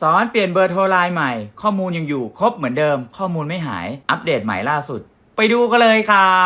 สอนเปลี่ยนเบอร์โทรไลน์ใหม่ ข้อมูลยังอยู่ครบเหมือนเดิม ข้อมูลไม่หาย อัปเดตใหม่ล่าสุด ไปดูกันเลยครั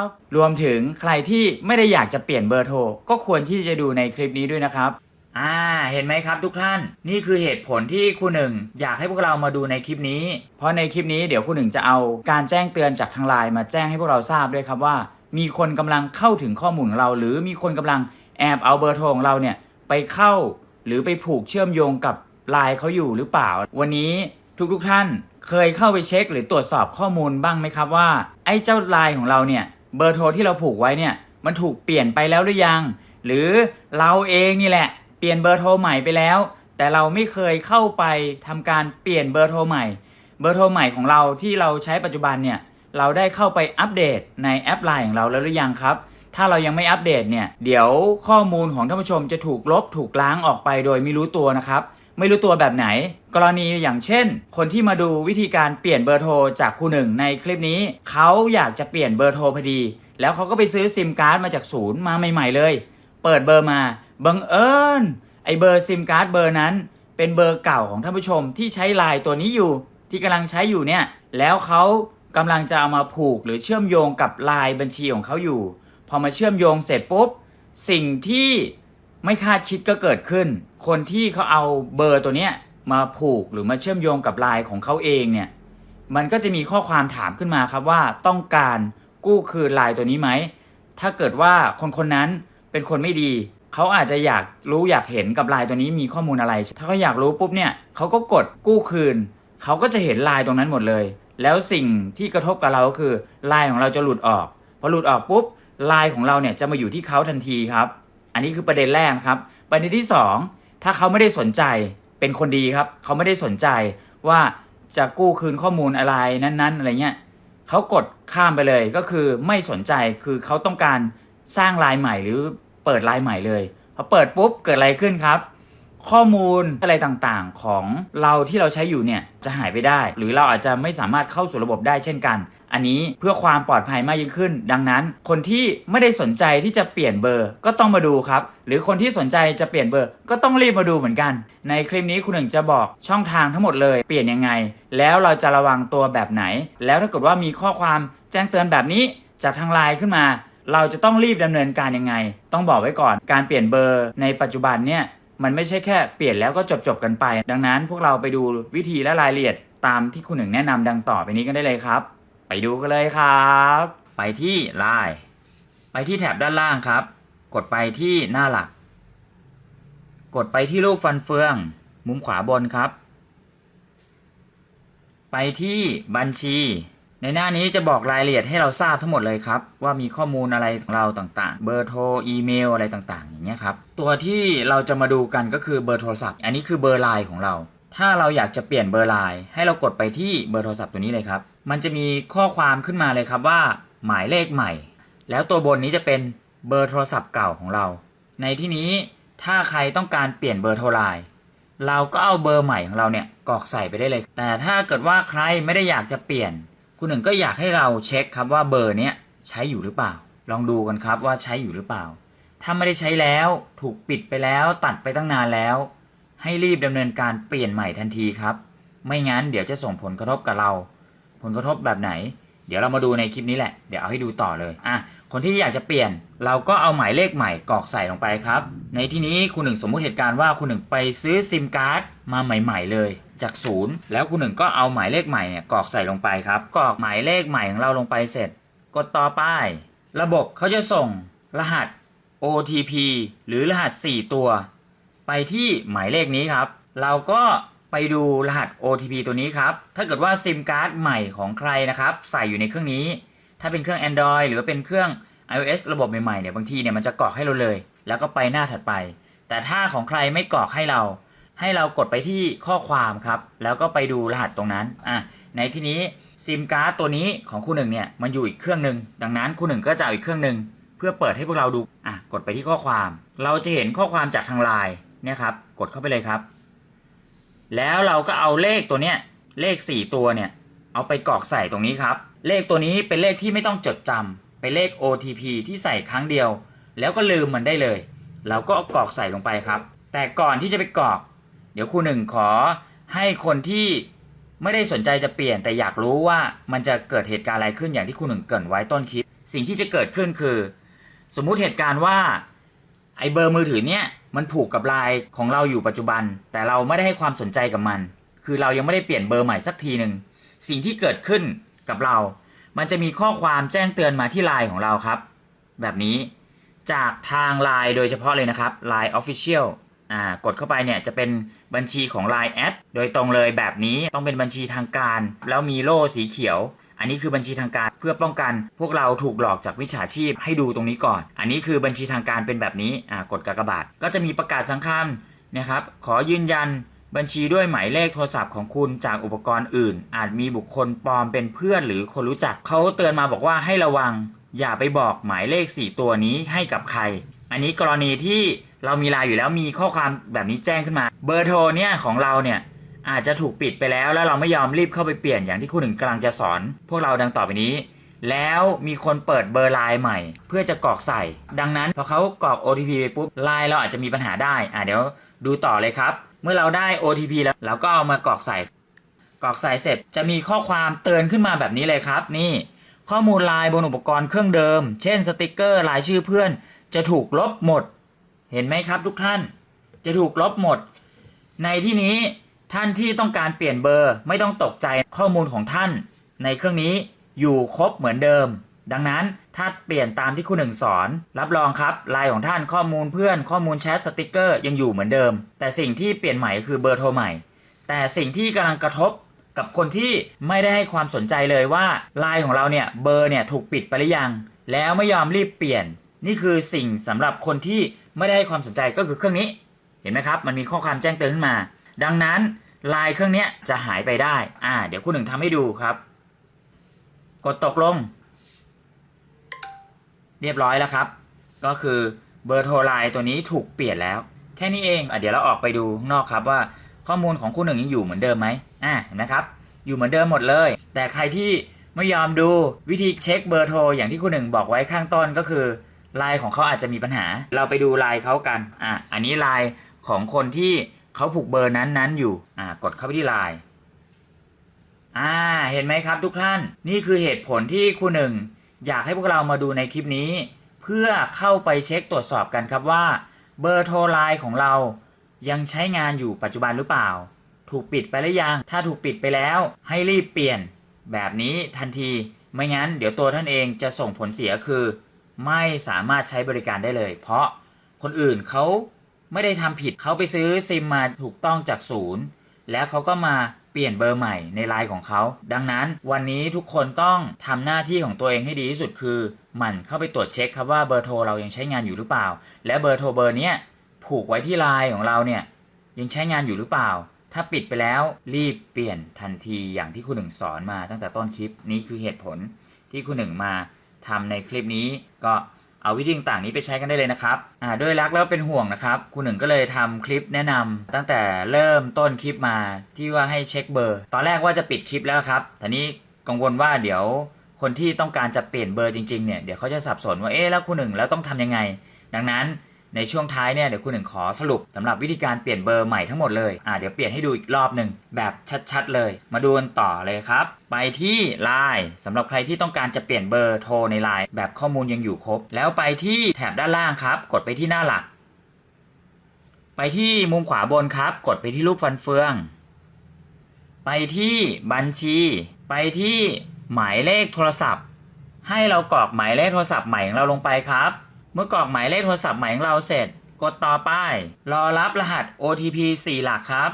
บ รวมถึงใครที่ไม่ได้อยากจะเปลี่ยนเบอร์โทร ก็ควรที่จะดูในคลิปนี้ด้วยนะครับ อ่า เห็นไหมครับทุกท่าน นี่คือเหตุผลที่ครูหนึ่งอยากให้พวกเรามาดูในคลิปนี้ เพราะในคลิปนี้เดี๋ยวครูหนึ่งจะเอาการแจ้งเตือนจากทางไลน์มาแจ้งให้พวกเราทราบด้วยครับว่า มีคนกำลังเข้าถึงข้อมูลของเรา หรือมีคนกำลังแอบเอาเบอร์โทรของเราเนี่ยไปเข้า หรือไปผูกเชื่อมโยงกับ ไลน์เขาอยู่หรือเปล่า วันนี้ทุกๆทท่านเคยเข้าไปเช็คหรือตรวจสอบข้อมูลบ้างไหมครับว่า ไอ้เจ้าไลน์ของเราเนี่ยเบอร์โทรที่เราผูกไว้เนี่ยมันถูกเปลี่ยนไปแล้วหรือยัง หรือเราเองนี่แหละ เปลี่ยนเบอร์โทรใหม่ไปแล้ว แต่เราไม่เคยเข้าไปทำการเปลี่ยนเบอร์โทรใหม่ เบอร์โทรใหม่ของเราที่เราใช้ปัจจุบันเนี่ยเราได้เข้าไปอัปเดตในแอปไลน์ของเราแล้วหรือยังครับถ้าเรายังไม่อัปเดตเนี่ย เดี๋ยวข้อมูลของท่านผู้ชมจะถูกลบถูกล้างออกไปโดยไม่รู้ตัวนะครับ ไม่รู้ตัวแบบไหน กรณีอย่างเช่น คนที่มาดูวิธีการเปลี่ยนเบอร์โทรจากครูหนึ่งในคลิปนี้ เขาอยากจะเปลี่ยนเบอร์โทรพอดี แล้วเขาก็ไปซื้อซิมการ์ดมาจากศูนย์มาใหม่ๆเลย เปิดเบอร์มาบังเอิญไอเบอร์ซิมการ์ดเบอร์นั้น เป็นเบอร์เก่าของท่านผู้ชมที่ใช้ไลน์ตัวนี้อยู่ ที่กำลังใช้อยู่เนี่ย แล้วเขากำลังจะเอามาผูกหรือเชื่อมโยงกับไลน์บัญชีของเขาอยู่ พอมาเชื่อมโยงเสร็จปุ๊บสิ่งที่ ไม่คาดคิดก็เกิดขึ้น คนที่เขาเอาเบอร์ตัวเนี้ยมาผูกหรือมาเชื่อมโยงกับไลน์ของเขาเองเนี่ย มันก็จะมีข้อความถามขึ้นมาครับว่าต้องการกู้คืนไลน์ตัวนี้ไหม ถ้าเกิดว่าคนคนนั้นเป็นคนไม่ดี เขาอาจจะอยากรู้อยากเห็นกับไลน์ตัวนี้มีข้อมูลอะไร ถ้าเขาอยากรู้ปุ๊บเนี่ยเขาก็กดกู้คืน เขาก็จะเห็นไลน์ตรงนั้นหมดเลย แล้วสิ่งที่กระทบกับเราก็คือไลน์ของเราจะหลุดออก พอหลุดออกปุ๊บไลน์ของเราเนี่ยจะมาอยู่ที่เขาทันทีครับ อันนี้คือประเด็นแรกนะครับ ประเด็นที่สองถ้าเขาไม่ได้สนใจเป็นคนดีครับ เขาไม่ได้สนใจว่าจะกู้คืนข้อมูลอะไรนั้นๆอะไรเงี้ยเขากดข้ามไปเลยก็คือไม่สนใจคือเขาต้องการสร้างลายใหม่หรือเปิดลายใหม่เลยพอเปิดปุ๊บเกิดอะไรขึ้นครับ ข้อมูลอะไรต่างๆ ของเราที่เราใช้อยู่เนี่ยจะหายไปได้ หรือเราอาจจะไม่สามารถเข้าสู่ระบบได้เช่นกัน อันนี้เพื่อความปลอดภัยมากยิ่งขึ้น ดังนั้นคนที่ไม่ได้สนใจที่จะเปลี่ยนเบอร์ก็ต้องมาดูครับ หรือคนที่สนใจจะเปลี่ยนเบอร์ก็ต้องรีบมาดูเหมือนกัน ในคลิปนี้คุณหนึ่งจะบอกช่องทางทั้งหมดเลย เปลี่ยนยังไง แล้วเราจะระวังตัวแบบไหน แล้วถ้าเกิดว่ามีข้อความแจ้งเตือนแบบนี้จากทางไลน์ขึ้นมาเราจะต้องรีบดำเนินการยังไง ต้องบอกไว้ก่อน การเปลี่ยนเบอร์ในปัจจุบันเนี่ย มันไม่ใช่แค่เปลี่ยนแล้วก็จบจบกันไป ดังนั้นพวกเราไปดูวิธีและรายละเอียดตามที่คุณหนึ่งแนะนำดังต่อไปนี้กันได้เลยครับ ไปดูกันเลยครับ ไปที่ไลน์ไปที่แถบด้านล่างครับ กดไปที่หน้าหลัก กดไปที่รูปฟันเฟือง มุมขวาบนครับ ไปที่บัญชี ในหน้านี้จะบอกรายละเอียดให้เราทราบทั้งหมดเลยครับ ว่ามีข้อมูลอะไรของเราต่างๆ เบอร์โทรอีเมลอะไรต่างๆ อย่างเงี้ยครับ ตัวที่เราจะมาดูกันก็คือเบอร์โทรศัพท์ อันนี้คือเบอร์ไลน์ของเรา ถ้าเราอยากจะเปลี่ยนเบอร์ไลน์ให้เรากดไปที่เบอร์โทรศัพท์ตัวนี้เลยครับ มันจะมีข้อความขึ้นมาเลยครับว่า หมายเลขใหม่ แล้วตัวบนนี้จะเป็นเบอร์โทรศัพท์เก่าของเรา ในที่นี้ถ้าใครต้องการเปลี่ยนเบอร์โทรไลน์เราก็เอาเบอร์ใหม่ของเราเนี่ยกรอกใส่ไปได้เลย แต่ถ้าเกิดว่าใครไม่ได้อยากจะเปลี่ยน คุณหนึ่งก็อยากให้เราเช็คครับว่าเบอร์เนี้ยใช้อยู่หรือเปล่า ลองดูกันครับว่าใช้อยู่หรือเปล่า ถ้าไม่ได้ใช้แล้วถูกปิดไปแล้วตัดไปตั้งนานแล้ว ให้รีบดำเนินการเปลี่ยนใหม่ทันทีครับ ไม่งั้นเดี๋ยวจะส่งผลกระทบกับเรา ผลกระทบแบบไหน เดี๋ยวเรามาดูในคลิปนี้แหละ เดี๋ยวเอาให้ดูต่อเลย อะ คนที่อยากจะเปลี่ยน เราก็เอาหมายเลขใหม่กรอกใส่ลงไปครับ ในที่นี้คุณหนึ่งสมมุติเหตุการณ์ว่าคุณหนึ่งไปซื้อซิมการ์ดมาใหม่ ๆ เลยจากศูนย์แล้วคุณหนึ่งก็เอาหมายเลขใหม่เนี่ยกรอกใส่ลงไปครับ กรอกหมายเลขใหม่ของเราลงไปเสร็จ กดต่อไป ระบบเขาจะส่งรหัส OTP หรือรหัส 4 ตัว ไปที่หมายเลขนี้ครับ เราก็ ไปดูรหัส OTP ตัวนี้ครับ ถ้าเกิดว่าซิมการ์ดใหม่ของใครนะครับ ใส่อยู่ในเครื่องนี้ ถ้าเป็นเครื่อง Android หรือว่าเป็นเครื่อง iOS ระบบใหม่ๆเนี่ยบางทีเนี่ยมันจะกรอกให้เราเลย แล้วก็ไปหน้าถัดไป แต่ถ้าของใครไม่กรอกให้เรา ให้เรากดไปที่ข้อความครับ แล้วก็ไปดูรหัสตรงนั้นอะในที่นี้ซิมการ์ดตัวนี้ของคู่หนึ่งเนี่ยมันอยู่อีกเครื่องหนึ่งดังนั้นคู่หนึ่งก็จะเอาอีกเครื่องหนึ่งเพื่อเปิดให้พวกเราดูอะกดไปที่ข้อความ เราจะเห็นข้อความจากทางไลน์เนี่ยครับกดเข้าไปเลยครับ แล้วเราก็เอาเลขตัวเนี้ยเลข 4 ตัวเนี่ย เอาไปกรอกใส่ตรงนี้ครับ เลขตัวนี้เป็นเลขที่ไม่ต้องจดจำเป็นเลข OTP ที่ใส่ครั้งเดียว แล้วก็ลืมมันได้เลย เราก็กรอกใส่ลงไปครับ แต่ก่อนที่จะไปกรอก เดี๋ยวครูหนึ่งขอให้คนที่ไม่ได้สนใจจะเปลี่ยนแต่อยากรู้ว่ามันจะเกิดเหตุการณ์อะไรขึ้นอย่างที่ครูหนึ่งเกรินไว้ต้นคลิป สิ่งที่จะเกิดขึ้นคือ สมมุติเหตุการณ์ว่าไอเบอร์มือถือเนี่ย มันผูกกับไลน์ของเราอยู่ปัจจุบัน แต่เราไม่ได้ให้ความสนใจกับมัน คือเรายังไม่ได้เปลี่ยนเบอร์ใหม่สักทีหนึ่งสิ่งที่เกิดขึ้นกับเรา มันจะมีข้อความแจ้งเตือนมาที่ไลน์ของเราครับ แบบนี้จากทาง Line โดยเฉพาะเลยนะครับ Line Official อ่ากดเข้าไปเนี่ยจะเป็นบัญชีของ Line แอดโดยตรงเลยแบบนี้ต้องเป็นบัญชีทางการ แล้วมีโล่สีเขียว อันนี้คือบัญชีทางการเพื่อป้องกัน พวกเราถูกหลอกจากวิชาชีพให้ดูตรงนี้ก่อน อันนี้คือบัญชีทางการเป็นแบบนี้อ่ากดกากบาทก็จะมีประกาศสังคมนะครับขอยืนยันบัญชีด้วยหมายเลขโทรศัพท์ของคุณจากอุปกรณ์อื่น อาจมีบุคคลปลอมเป็นเพื่อนหรือคนรู้จักเขาเตือนมาบอกว่าให้ระวัง อย่าไปบอกหมายเลข 4 ตัวนี้ให้กับใคร อันนี้กรณีที่เรามีไลน์อยู่แล้วมีข้อความแบบนี้แจ้งขึ้นมา เบอร์โทรเนี่ยของเราเนี่ย อาจจะถูกปิดไปแล้วแล้วเราไม่ยอมรีบเข้าไปเปลี่ยนอย่างที่คุณหนึ่งกำลังจะสอน พวกเราดังต่อไปนี้ แล้วมีคนเปิดเบอร์ไลน์ใหม่ เพื่อจะกรอกใส่ ดังนั้นพอเขากรอก OTP ไปปุ๊บไลน์เราอาจจะมีปัญหาได้อะเดี๋ยวดูต่อเลยครับ เมื่อเราได้ OTP แล้วเราก็เอามากรอกใส่กรอกใส่เสร็จจะมีข้อความเตือนขึ้นมาแบบนี้เลยครับ นี่ ข้อมูลไลน์บนอุปกรณ์เครื่องเดิม เช่นสติกเกอร์ลายชื่อเพื่อน จะถูกลบหมด เห็นไหมครับทุกท่าน จะถูกลบหมด ในที่นี้ ท่านที่ต้องการเปลี่ยนเบอร์ไม่ต้องตกใจข้อมูลของท่าน ในเครื่องนี้อยู่ครบเหมือนเดิม ดังนั้นถ้าเปลี่ยนตามที่คุณหนึ่งสอน รับรองครับไลน์ของท่านข้อมูลเพื่อนข้อมูลแชทสติกเกอร์ยังอยู่เหมือนเดิม แต่สิ่งที่เปลี่ยนใหม่คือเบอร์โทรใหม่ แต่สิ่งที่กำลังกระทบกับคนที่ไม่ได้ให้ความสนใจเลยว่าไลน์ของเราเนี่ยเบอร์เนี่ยถูกปิดไปหรือยัง แล้วไม่ยอมรีบเปลี่ยน นี่คือสิ่งสำหรับคนที่ไม่ได้ให้ความสนใจก็คือเครื่องนี้ เห็นไหมครับ มันมีข้อความแจ้งเตือนขึ้นมา ดังนั้นลน์เครื่องนี้จะหายไปได้ อ่า เดี๋ยวคุณหนึ่งทำให้ดูครับ กดตกลง เรียบร้อยแล้วครับ ก็คือเบอร์โทรไลน์ตัวนี้ถูกเปลี่ยนแล้ว แค่นี้เองอเดี๋ยวเราออกไปดูข้างนอกครับว่าข้อมูลของคุณหนึ่งยังอยู่เหมือนเดิมไหมอ่าเห็นไหมครับ อยู่เหมือนเดิมหมดเลย แต่ใครที่ไม่ยอมดูวิธีเช็คเบอร์โทรอย่างที่คุณหนึ่งบอกไว้ข้างต้นก็คือไลน์ของเขาอาจจะมีปัญหา เราไปดูไลน์เขากัน อะ อันนี้ไลน์ของคนที่ เขาผูกเบอร์นั้นนั้นอยู่ อ่ากดเข้าไปที่ไลน์อ่า เห็นไหมครับทุกท่าน นี่คือเหตุผลที่ครูหนึ่งอยากให้พวกเรามาดูในคลิปนี้ เพื่อเข้าไปเช็คตรวจสอบกันครับว่า เบอร์โทรไลน์ของเรา ยังใช้งานอยู่ปัจจุบันหรือเปล่า ถูกปิดไปหรือยัง ถ้าถูกปิดไปแล้ว ให้รีบเปลี่ยน แบบนี้ทันที ไม่งั้น เดี๋ยวตัวท่านเองจะส่งผลเสียคือ ไม่สามารถใช้บริการได้เลย เพราะคนอื่นเขา ไม่ได้ทำผิดเขาไปซื้อซิมมาถูกต้องจากศูนย์แล้วเขาก็มาเปลี่ยนเบอร์ใหม่ในไลน์ของเขา ดังนั้นวันนี้ทุกคนต้องทำหน้าที่ของตัวเองให้ดีที่สุดคือหมั่นเข้าไปตรวจเช็คครับว่าเบอร์โทรเรายังใช้งานอยู่หรือเปล่า และเบอร์โทรเบอร์นี้ผูกไว้ที่ไลน์ของเราเนี่ยยังใช้งานอยู่หรือเปล่า ถ้าปิดไปแล้วรีบเปลี่ยนทันทีอย่างที่คุณหนึ่งสอนมาตั้งแต่ต้นคลิปนี้คือเหตุผลที่คุณหนึ่งมาทำในคลิปนี้ก็ เอาวิธีต่างๆนี้ไปใช้กันได้เลยนะครับอ่าด้วยรักแล้วเป็นห่วงนะครับคุณหนึ่งก็เลยทำคลิปแนะนำตั้งแต่เริ่มต้นคลิปมาที่ว่าให้เช็คเบอร์ ตอนแรกว่าจะปิดคลิปแล้วครับแต่นี้กังวลว่าเดี๋ยวคนที่ต้องการจะเปลี่ยนเบอร์จริงๆเนี่ยเดี๋ยวเขาจะสับสนว่าเอ๊ะแล้วคุณหนึ่งแล้วต้องทำยังไง ดังนั้น ในช่วงท้ายเนี่ยเดี๋ยวคุณหนึ่งขอสรุปสำหรับวิธีการเปลี่ยนเบอร์ใหม่ทั้งหมดเลยอ่าเดี๋ยวเปลี่ยนให้ดูอีกรอบหนึ่งแบบชัดๆเลย มาดูกันต่อเลยครับ ไปที่ Line สำหรับใครที่ต้องการจะเปลี่ยนเบอร์โทรใน Line แบบข้อมูลยังอยู่ครบ แล้วไปที่แถบด้านล่างครับ กดไปที่หน้าหลัก ไปที่มุมขวาบนครับ กดไปที่รูปฟันเฟือง ไปที่บัญชี ไปที่หมายเลขโทรศัพท์ ให้เรากรอกหมายเลขโทรศัพท์ใหม่ของเราลงไปครับ เมื่อกรอกหมายเลขโทรศัพท์ใหม่ของเราเสร็จ กดต่อไป รอรับรหัส OTP 4 หลักครับ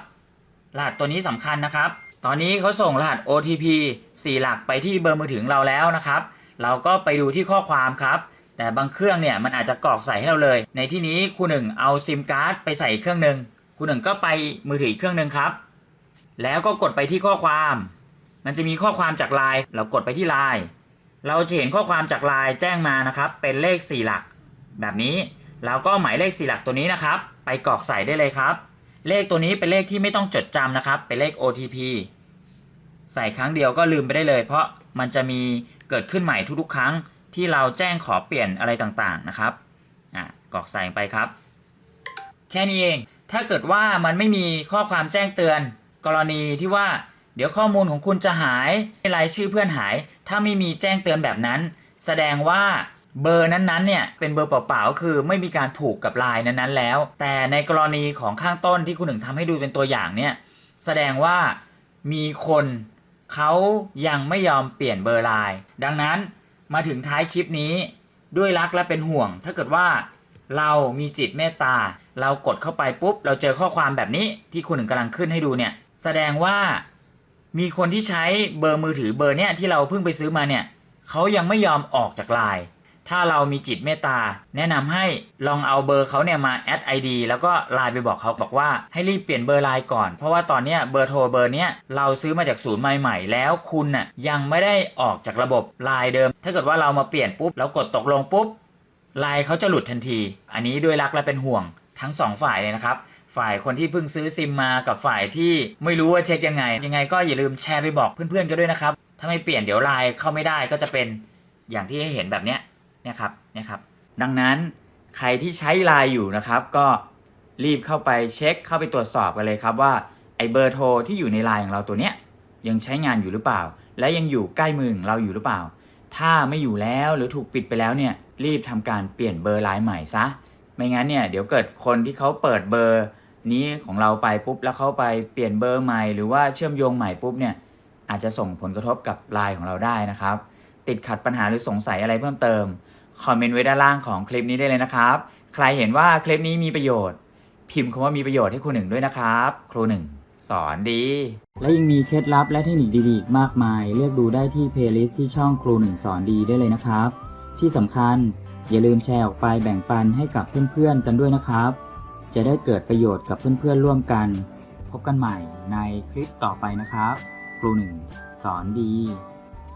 รหัสตัวนี้สำคัญนะครับ ตอนนี้เขาส่งรหัส OTP 4 หลักไปที่เบอร์มือถือเราแล้วนะครับ เราก็ไปดูที่ข้อความครับ แต่บางเครื่องเนี่ยมันอาจจะกรอกใส่ให้เราเลย ในที่นี้ครูหนึ่งเอาซิมการ์ดไปใส่เครื่องหนึ่งครูหนึ่งก็ไปมือถืออีกเครื่องหนึ่งครับ แล้วก็กดไปที่ข้อความ มันจะมีข้อความจากไลน์เรากดไปที่ไลน์เราจะเห็นข้อความจากไลน์แจ้งมานะครับ เป็นเลข 4 หลัก แบบนี้เราก็หมายเลข4หลักตัวนี้นะครับ ไปกรอกใส่ได้เลยครับ เลขตัวนี้เป็นเลขที่ไม่ต้องจดจำนะครับ เป็นเลข OTP ใส่ครั้งเดียวก็ลืมไปได้เลย เพราะมันจะมีเกิดขึ้นใหม่ทุกๆ ครั้งที่เราแจ้งขอเปลี่ยนอะไรต่างๆนะครับอะกรอกใส่ไปครับ แค่นี้เอง ถ้าเกิดว่ามันไม่มีข้อความแจ้งเตือน กรณีที่ว่า เดี๋ยวข้อมูลของคุณจะหายรายชื่อเพื่อนหาย ถ้าไม่มีแจ้งเตือนแบบนั้น แสดงว่า เบอร์นั้นๆเนี่ยเป็นเบอร์เปล่าๆคือไม่มีการผูกกับไลน์นั้นๆแล้ว แต่ในกรณีของข้างต้นที่คุณหนึ่งทำให้ดูเป็นตัวอย่างเนี่ยแสดงว่ามีคนเขายังไม่ยอมเปลี่ยนเบอร์ไลน์ดังนั้นมาถึงท้ายคลิปนี้ด้วยรักและเป็นห่วง ถ้าเกิดว่าเรามีจิตเมตตา เรากดเข้าไปปุ๊บ เราเจอข้อความแบบนี้ที่คุณหนึ่งกำลังขึ้นให้ดูเนี่ยแสดงว่ามีคนที่ใช้เบอร์มือถือเบอร์เนี้ยที่เราเพิ่งไปซื้อมาเนี่ยเขายังไม่ยอมออกจากไลน์ ถ้าเรามีจิตเมตตา แนะนำให้ลองเอาเบอร์เขาเนี่ยมาแอดไอดีแล้วก็ไลน์ไปบอกเขาบอกว่าให้รีบเปลี่ยนเบอร์ไลน์ก่อน เพราะว่าตอนเนี้ยเบอร์โทรเบอร์เนี้ยเราซื้อมาจากศูนย์ใหม่ๆแล้วคุณน่ะยังไม่ได้ออกจากระบบไลน์เดิม ถ้าเกิดว่าเรามาเปลี่ยนปุ๊บแล้วกดตกลงปุ๊บไลน์เขาจะหลุดทันที อันนี้ด้วยรักและเป็นห่วงทั้งสองฝ่ายเลยนะครับ ฝ่ายคนที่เพิ่งซื้อซิมมากับฝ่ายที่ไม่รู้ว่าเช็คยังไง ยังไงก็อย่าลืมแชร์ไปบอกเพื่อนๆกันด้วยนะครับ ถ้าไม่เปลี่ยนเดี๋ยวไลน์เข้าไม่ได้ก็จะเป็นอย่างที่ให้เห็นแบบเนี้ย นี่ยครับเนี่ยครับดังนั้นใครที่ใช้ไลน์อยู่นะครับ ก็รีบเข้าไปเช็คเข้าไปตรวจสอบกันเลยครับว่าไอเบอร์โทรที่อยู่ในไลน์ของเราตัวเนี้ยยังใช้งานอยู่หรือเปล่า และยังอยู่ใกล้มือของเราอยู่หรือเปล่า ถ้าไม่อยู่แล้วหรือถูกปิดไปแล้วเนี่ยรีบทำการเปลี่ยนเบอร์ไลน์ใหม่ซะไม่งั้นเนี่ยเดี๋ยวเกิดคนที่เขาเปิดเบอร์นี้ของเราไปปุ๊บแล้วเขาไปเปลี่ยนเบอร์ใหม่หรือว่าเชื่อมโยงใหม่ปุ๊บเนี่ยอาจจะส่งผลกระทบกับไลน์ของเราได้นะครับ ติดขัดปัญหาหรือสงสัยอะไรเพิ่มเติม คอมเมนต์ไว้ด้านล่างของคลิปนี้ได้เลยนะครับ ใครเห็นว่าคลิปนี้มีประโยชน์ พิมพ์คำว่ามีประโยชน์ให้ครูหนึ่งด้วยนะครับ ครูหนึ่งสอนดี และยังมีเคล็ดลับและเทคนิคดีๆอีกมากมาย เลือกดูได้ที่เพลย์ลิสต์ที่ช่องครูหนึ่งสอนดีได้เลยนะครับ ที่สำคัญอย่าลืมแชร์ออกไปแบ่งปันให้กับเพื่อนๆกันด้วยนะครับ จะได้เกิดประโยชน์กับเพื่อนๆร่วมกัน พบกันใหม่ในคลิปต่อไปนะครับ ครูหนึ่งสอนดี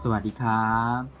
สวัสดีครับ